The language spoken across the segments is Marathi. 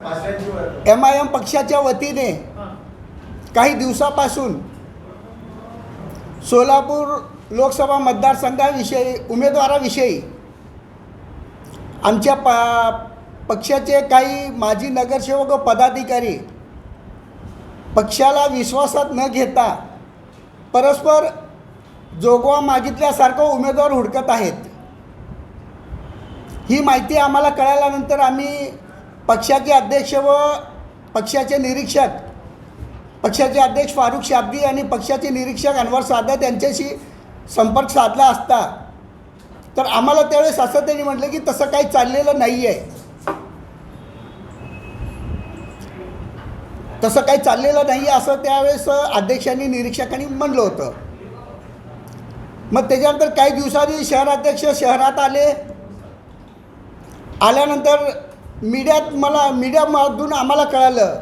एम आय एम पक्षाच्या वतीने काही दिवसापासून सोलापूर लोकसभा मतदारसंघाविषयी उमेदवाराविषयी आमच्या प पक्षाचे काही माजी नगरसेवक व पदाधिकारी पक्षाला विश्वासात न घेता परस्पर जोगवा मागितल्यासारखं उमेदवार हुडकत आहेत. ही माहिती आम्हाला कळाल्यानंतर आम्ही पक्षाचे अध्यक्ष व पक्षाचे निरीक्षक पक्षाचे अध्यक्ष फारुख शाब्दी आणि पक्षाचे निरीक्षक अनवर सादत यांच्याशी संपर्क साधला असता. तर आम्हाला त्यावेळेस असं त्यांनी म्हटलं की तसं काही चाललेलं नाही आहे तसं काही चाललेलं नाही आहे असं त्यावेळेस अध्यक्षांनी निरीक्षकांनी म्हणलं होतं. मग त्याच्यानंतर काही दिवसांनी शहराध्यक्ष शहरात आले. आल्यानंतर मीडियात मला मीडियामधून आम्हाला कळालं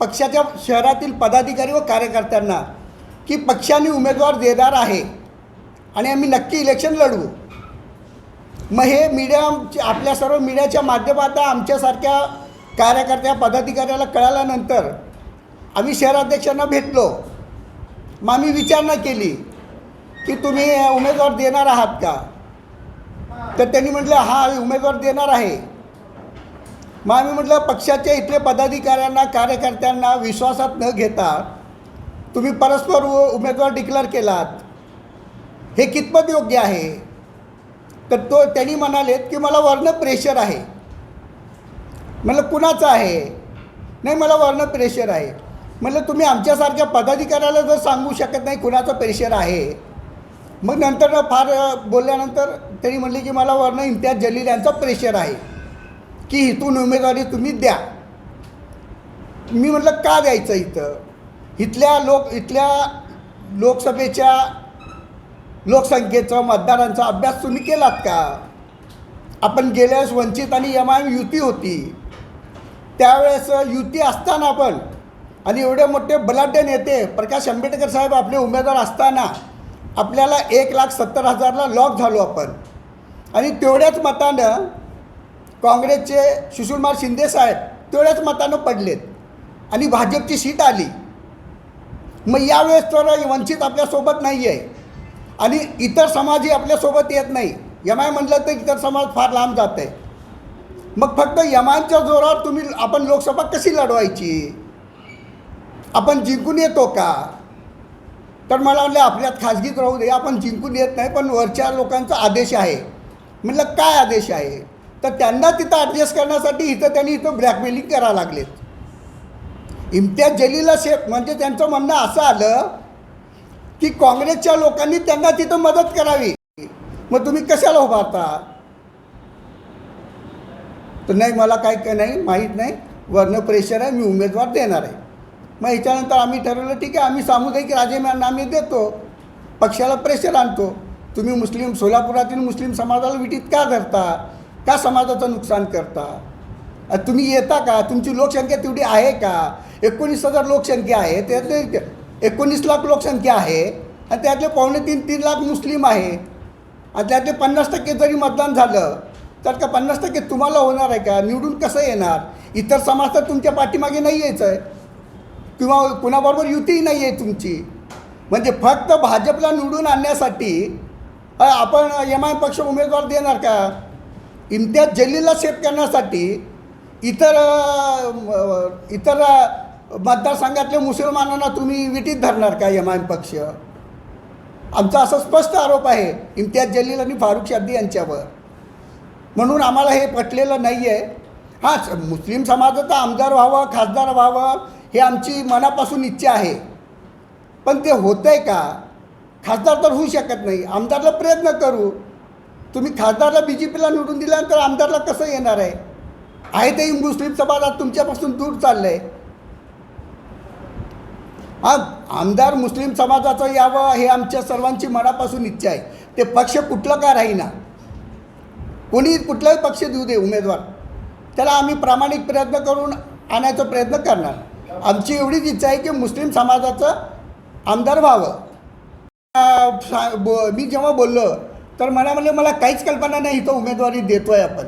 पक्षाच्या शहरातील पदाधिकारी व कार्यकर्त्यांना की पक्षाने उमेदवार देणार आहे आणि आम्ही नक्की इलेक्शन लढवू मग हे मीडिया आपल्या सर्व मीडियाच्या माध्यमातून आमच्यासारख्या कार्यकर्त्या पदाधिकाऱ्याला कळाल्यानंतर आम्ही शहराध्यक्षांना भेटलो. मग आम्ही विचारणा केली की तुम्ही उमेदवार देणार आहात का? तर त्यांनी म्हटलं हा उमेदवार देणार आहे. मग आम्ही म्हटलं पक्षाच्या इथले पदाधिकाऱ्यांना कार्यकर्त्यांना विश्वासात न घेता तुम्ही परस्पर उ- उमेदवार डिक्लेअर केलात. हे कितपत योग्य आहे? तर तो त्यांनी म्हणालेत की मला वर्ण प्रेशर आहे. म्हटलं कुणाचं आहे? नाही मला वर्ण प्रेशर आहे. म्हटलं तुम्ही आमच्यासारख्या पदाधिकाऱ्याला जर सांगू शकत नाही कुणाचं प्रेशर आहे. मग नंतर फार बोलल्यानंतर त्यांनी म्हणले की मला वर्ण इम्तियाज जलील यांचा प्रेशर आहे. की इथून उमेदवारी तुम्ही द्या. मी म्हटलं का द्यायचं इथं? इथल्या लोक इथल्या लोकसभेच्या लोकसंख्येचा मतदारांचा अभ्यास तुम्ही केलात का? आपण गेल्यावेळेस वंचित आणि एम आय एम युती होती. त्यावेळेस युती असताना आपण आणि एवढे मोठे बलाढ्य नेते प्रकाश आंबेडकर साहेब आपले उमेदवार असताना आपल्याला एक लाख सत्तर हजारला लॉक झालो आपण. आणि तेवढ्याच मतानं काँग्रेसचे सुशीलकुमार शिंदे साहेब तेवढ्याच मतानं पडलेत आणि भाजपची सीट आली. मग यावेळेस तर वंचित आपल्यासोबत नाही आहे आणि इतर समाजही आपल्यासोबत येत नाही. यमाय म्हटलं तर इतर समाज फार लांब जात आहे मग फक्त यमांच्या जोरावर तुम्ही आपण लोकसभा कशी लढवायची? आपण जिंकून येतो का? तर मला म्हटलं आपल्यात खाजगीत राहू दे. आपण जिंकून येत नाही पण वरच्या लोकांचा आदेश आहे. म्हटलं काय आदेश आहे? तर त्यांना तिथं ॲडजस्ट करण्यासाठी इथं त्यांनी इथं ब्लॅकमेलिंग करायला लागलेत. इम्तियाज जलीला शेख म्हणजे त्यांचं म्हणणं असं आलं की काँग्रेसच्या लोकांनी त्यांना तिथं मदत करावी. मग तुम्ही कशाला उभारता तर नाही मला काय काय नाही माहीत नाही. वर्ण प्रेशर आहे मी उमेदवार देणार आहे. मग ह्याच्यानंतर आम्ही ठरवलं ठीक आहे आम्ही सामुदायिक राजीनामा आम्ही देतो. पक्षाला प्रेशर आणतो. तुम्ही मुस्लिम सोलापुरातील मुस्लिम समाजाला विटीत का धरता? का समाजाचं नुकसान करता? तुम्ही येता का? तुमची लोकसंख्या तेवढी आहे का? एकोणीस हजार लोकसंख्या आहे त्यातले एकोणीस लाख लोकसंख्या आहे आणि त्यातले पावणे तीन तीन लाख मुस्लिम आहे. आणि त्यातले पन्नास टक्के जरी मतदान झालं तर का पन्नास टक्के तुम्हाला होणार आहे का? निवडून कसं येणार? इतर समाज तर तुमच्या पाठीमागे नाही यायचं आहे किंवा कुणाबरोबर युतीही नाही आहे तुमची. म्हणजे फक्त भाजपला निवडून आणण्यासाठी आपण एम आय पक्ष उमेदवार देणार का? इम्तियाज जलीलला सेफ करण्यासाठी इतर इतर मतदारसंघातले मतदारसंघातल्या मुसलमानांना तुम्ही विटीत धरणार का एम आय पक्ष? आमचा असा स्पष्ट आरोप आहे इम्तियाज जलील आणि फारुख शाब्दी यांच्यावर. म्हणून आम्हाला हे पटलेलं नाही आहे हां मुस्लिम समाजाचा आमदार व्हावं खासदार व्हावं हे आमची मनापासून इच्छा आहे. पण ते होतं आहे का? खासदार तर होऊ शकत नाही. आमदारला प्रयत्न करू. तुम्ही खासदारला बी जे पीला निवडून दिल्यानंतर आमदारला कसं येणार आहे? आहे तेही मुस्लिम समाज आज तुमच्यापासून दूर चाललं आहे आज आमदार मुस्लिम समाजाचं यावं हे आमच्या सर्वांची मनापासून इच्छा आहे. ते पक्ष कुठलं का राहीना? कोणी कुठलाही पक्ष देऊ दे उमेदवार. त्याला आम्ही प्रामाणिक प्रयत्न करून आणायचा प्रयत्न करणार. आमची एवढीच इच्छा आहे की मुस्लिम समाजाचं आमदार व्हावं. सा- बो- मी जेव्हा बोललो तर मला म्हणलं मला काहीच कल्पना नाही इथं उमेदवारी देतो आहे आपण.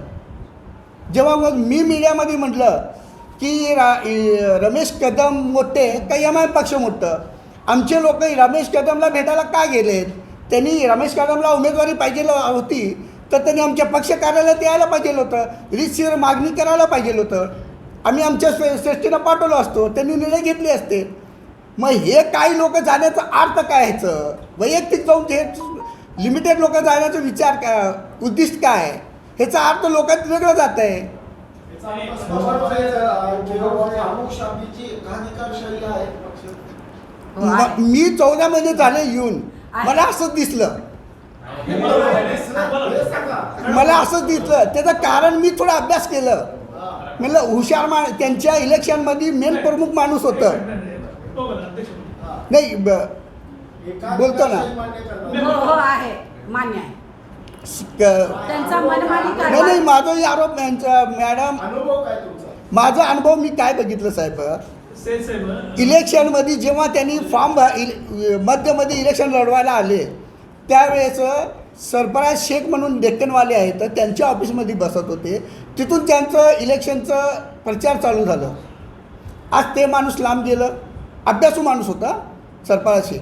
जेव्हा मग मी मीडियामध्ये म्हटलं की रा रमेश कदम मोठे का एम आय पक्ष मोठं. आमचे लोक रमेश कदमला भेटायला का गेलेत? त्यांनी रमेश कदमला उमेदवारी पाहिजे होती तर त्यांनी आमच्या पक्ष कार्यालयात यायला पाहिजे होतं. रितसर मागणी करायला पाहिजे होतं. आम्ही आमच्या श्रे श्रेष्ठीनं पाठवलं असतो. त्यांनी निर्णय घेतले असते. मग हे काही लोक जाण्याचा अर्थ काय ह्याचं? वैयक्तिक जाऊन हे लिमिटेड लोक जाण्याचा विचार काय उद्दिष्ट काय? आहे? ह्याचा अर्थ लोकांत वेगळं जात आहे हो, आहे. म- चौदा महिने झाले येऊन. मला असंच दिसलं. मला असंच दिसलं. त्याचं कारण मी थोडा अभ्यास केलं. म्हणलं हुशार मा त्यांच्या इलेक्शनमध्ये मेन प्रमुख माणूस होतं. नाही ब- बोलतो ना. हो हो आहे. मान्य आहे. क- त्यांचा मनमानी नाही नाही कारभार माझाही आरोप यांचा मॅडम अनुभव काय तुमचा? माझा अनुभव मी काय बघितलं साहेब? इलेक्शनमध्ये जेव्हा त्यांनी फॉर्म भा इले मध्यमध्ये इलेक्शन लढवायला आले त्यावेळेस सरफराज शेख म्हणून डेक्कनवाले आहेत तर त्यांच्या ऑफिसमध्ये बसत होते. तिथून त्यांचं इलेक्शनचं प्रचार चालू झालं. आज ते माणूस लांब गेलं. अभ्यासू माणूस होता सरफराज शेख.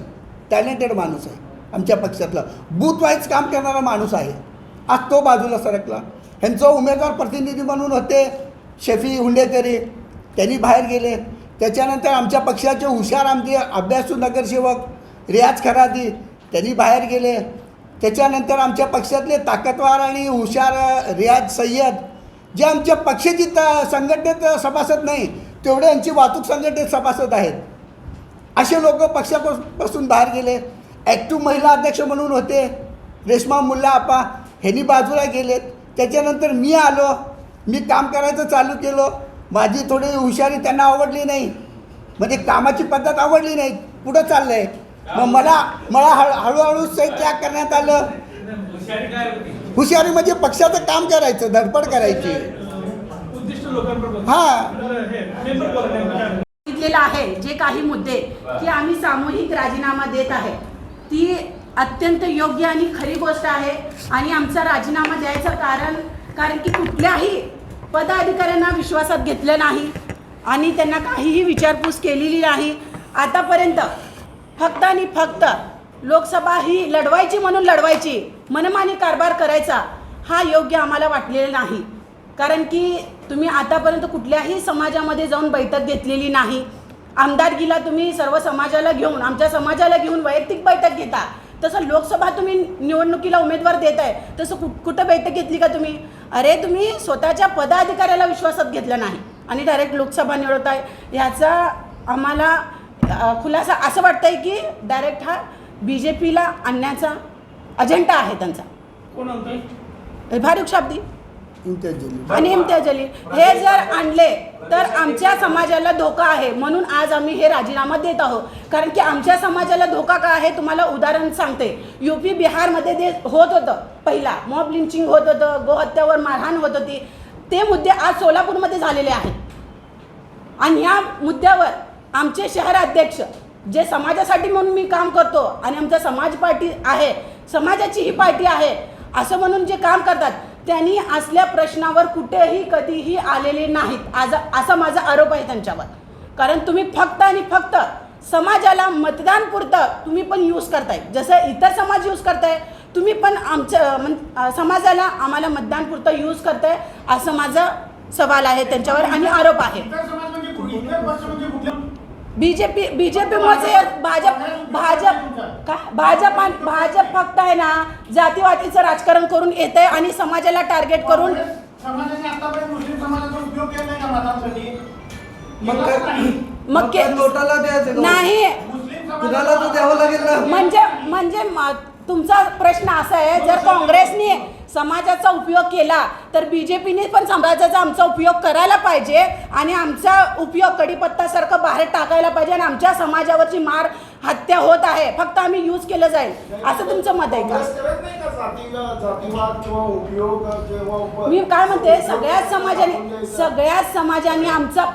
टॅलेंटेड माणूस आहे आमच्या पक्षातला. बूथ वाईज काम करणारा माणूस आहे. आज तो बाजूला सरकला. ह्यांचं उमेदवार प्रतिनिधी म्हणून होते शफी हुंडेकरी. त्यांनी बाहेर गेले. त्याच्यानंतर आमच्या पक्षाचे हुशार आमचे अभ्यासू नगरसेवक रियाज खरादी त्यांनी बाहेर गेले. त्याच्यानंतर आमच्या पक्षातले ताकदवार आणि हुशार रियाज सय्यद जे आमच्या पक्षाची त संघटनेत सभासद नाही तेवढे यांची वाहतूक संघटनेत सभासद आहेत. असे लोक पक्षापासून बाहेर गेले. ॲक्टिव्ह महिला अध्यक्ष म्हणून होते. रेश्मा मुल्ला आपा ह्यांनी बाजूला गेलेत. त्याच्यानंतर मी आलो. मी काम करायचं चालू केलं. माझी थोडी हुशारी त्यांना आवडली नाही. म्हणजे कामाची पद्धत आवडली नाही. पुढं चाललं आहे मग मला मला हळ हळूहळू सही त्याग करण्यात आलं. हुशारी म्हणजे पक्षाचं काम करायचं धडपड करायची. हां. सांगितलेलं आहे जे काही मुद्दे की आम्ही सामूहिक राजीनामा देत आहे. ती अत्यंत योग्य आणि खरी गोष्ट आहे आणि आमचा राजीनामा द्यायचं कारण कारण की कुठल्याही पदाधिकाऱ्यांना विश्वासात घेतलं नाही आणि त्यांना काहीही विचारपूस केलेली नाही. आतापर्यंत फक्त आणि फक्त लोकसभा ही लढवायची म्हणून लढवायची मनमानी कारभार करायचा हा योग्य आम्हाला वाटलेला नाही. कारण की तुम्ही आतापर्यंत कुठल्याही समाजामध्ये जाऊन बैठक घेतलेली नाही. आमदारकीला तुम्ही सर्व समाजाला घेऊन आमच्या समाजाला घेऊन वैयक्तिक बैठक घेता. तसं लोकसभा तुम्ही निवडणुकीला उमेदवार देत आहे तसं कुठ कुठं बैठक घेतली का तुम्ही? अरे तुम्ही स्वतःच्या पदाधिकाऱ्याला विश्वासात घेतलं नाही आणि डायरेक्ट लोकसभा निवडत आहे ह्याचा आम्हाला खुलासा असं वाटतं आहे की डायरेक्ट हा बी जे पीला आणण्याचा अजेंडा आहे त्यांचा. फारुख शाब्दी. इम्तियाज जलील. आणि इम्तियाज जलील. हे जर आणले तर आमच्या समाजाला धोका आहे. म्हणून आज आम्ही हे राजीनामा देत आहोत. कारण की आमच्या समाजाला धोका का आहे तुम्हाला उदाहरण सांगते. युपी बिहारमध्ये ते होत होतं पहिला मॉब लिंचिंग होत होतं गोहत्यावर मारहाण होत होती. ते मुद्दे आज सोलापूरमध्ये झालेले आहेत. आणि ह्या मुद्द्यावर आमचे शहर अध्यक्ष जे समाजासाठी म्हणून मी काम करतो आणि आमचा समाज पार्टी आहे समाजाची ही पार्टी आहे असं म्हणून जे काम करतात त्यांनी असल्या प्रश्नावर कुठेही कधीही आलेले नाहीत. आज असा माझा आरोप आहे त्यांच्यावर. कारण तुम्ही फक्त आणि फक्त समाजाला मतदान पुरतं तुम्ही पण यूज करताय. जसं इतर समाज यूज करताय तुम्ही पण आमच्या मन समाजाला आम्हाला मतदान पुरतं यूज करताय असं माझा सवाल आहे त्यांच्यावर आणि आरोप आहे. बीजेपी बीजेपी मध्ये भाजप भाजप का भाजप आणि- भाजप फक्त आहे ना जातीवातीचं राजकारण करून येत आहे आणि समाजाला टार्गेट करून समाजाने आतापर्यंत मुस्लिम समाजाचा उपयोग केलाय का मतांसाठी? मग? नाही. म्हणजे म्हणजे तुमचा प्रश्न असा आहे जर काँग्रेसने समाजाचा उपयोग केला तर बीजेपीने पण समाजाचा आमचा उपयोग करायला पाहिजे आणि आमचा उपयोग कडीपत्तासारखं बाहेर टाकायला पाहिजे आणि आमच्या समाजावरची मार हत्या होत आहे. फक्त आम्ही यूज केलं जाईल. असं तुमचं मत आहे का? मी काय म्हणते? सगळ्याच समाजाने सगळ्याच समाजाने आमचा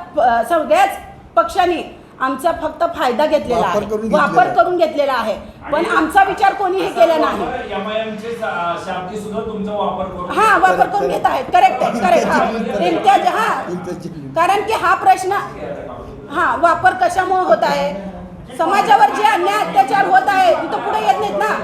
सगळ्याच पक्षांनी आमचा फक्त फायदा घेतलेला वापर आहे. करून वापर घेतलेला. करून घेतलेला आहे. पण आमचा विचार कोणी हे केला नाही. हा वापर करून घेत आहेत. करेक्ट आहे करेक्ट हा इम्तियाज हा. कारण की हा प्रश्न हा वापर कशामुळे होत आहे? समाजावर जे अन्याय अत्याचार होत आहे तिथं पुढे येत नाहीत ना?